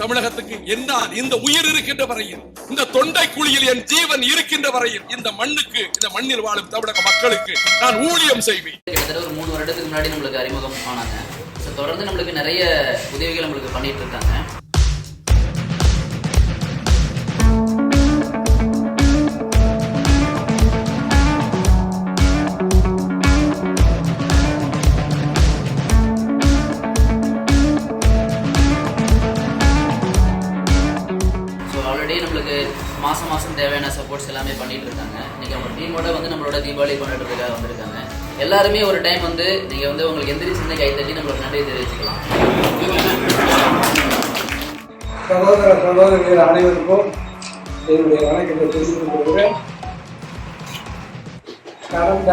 தமிழகத்துக்கு என்ன இந்த உயிர் இருக்கின்ற வரையில் இந்த தொண்டை குழியில் என் ஜீவன் இருக்கின்ற வரையில் இந்த மண்ணுக்கு இந்த மண்ணில் வாழும் தமிழக மக்களுக்கு நான் ஊழியம் செய்வேன். கிட்டத்தட்ட ஒரு மூணு வருடத்துக்கு முன்னாடி நம்மளுக்கு அறிமுகம் ஆனாங்க. தொடர்ந்து நம்மளுக்கு நிறைய உதவிகள் நம்மளுக்கு பண்ணிட்டு இருக்காங்க. ஆல்ரெடி நம்மளுக்கு மாதம் மாதம் தேவையான சப்போர்ட்ஸ் எல்லாமே பண்ணிட்டு இருக்காங்க. இன்னைக்கு அவங்க டீமோட வந்து நம்மளோட தீபாவளி கொண்டாடுறதுக்காக வந்திருக்காங்க. எல்லாருமே ஒரு டைம் வந்து நீங்கள் வந்து உங்களுக்கு எந்திரிச்சு சின்ன கை தட்டி நம்மளோட நன்றி தெரிவிச்சுக்கலாம். சகோதர சகோதரிகள் அனைவருக்கும் என்னுடைய வணக்கத்தை தெரிவித்துக் கொள்கிறேன். கடந்த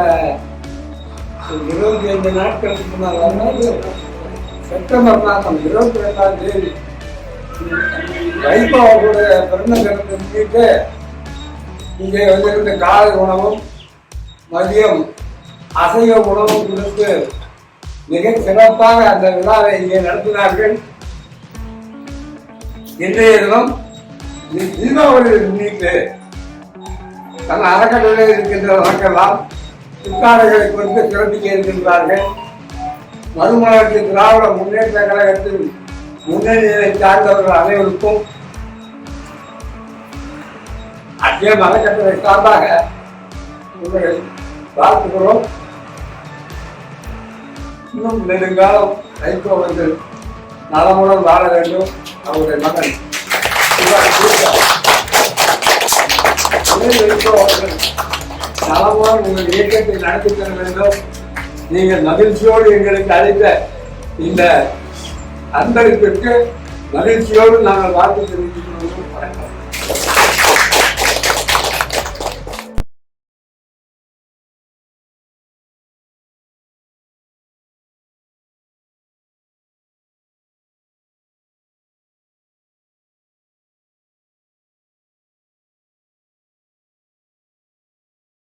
இருபத்தி ஐந்து நாட்களுக்கு முன்னால் செப்டம்பர் மாதம் இருபத்தி ரெண்டாம் தேதி வைபவோட பிறந்த தினத்தை முன்னிட்டு இங்கே வந்திருந்த காலை உணவும் மதியம் அசைவ உணவும் குறித்து மிக சிறப்பாக அந்த விழாவை இங்கே நடத்தினார்கள். இன்றைய தினம் தீபாவளியை முன்னிட்டு தன் அறக்கட்டளை இருக்கின்ற மக்களால் புத்தாடைகளை கொண்டு சிறப்பிக்க இருக்கின்றார்கள். மறுமலர்ச்சி திராவிட முன்னேற்ற கழகத்தின் முன்னணியை சார்ந்தவர்கள் அனைவருக்கும் அத்தியம் அறக்கட்டளை சார்பாக உங்களை வாழ்த்துகிறோம் இன்னும் நெடுங்காலம் வைகோ அவர்கள் நலமுடன் வாழ வேண்டும். அவருடைய மகன் வைகோ அவர்கள் நலமுடன் உங்கள் இயக்கத்தை நடத்தி தர வேண்டும். நீங்கள் மகிழ்ச்சியோடு எங்களுக்கு அளித்த இந்த அன்பளிப்பிற்கு மகிழ்ச்சியோடு நாங்கள் வாழ்த்து தெரிவித்துக் கொள்கிறோம். வணக்கம்.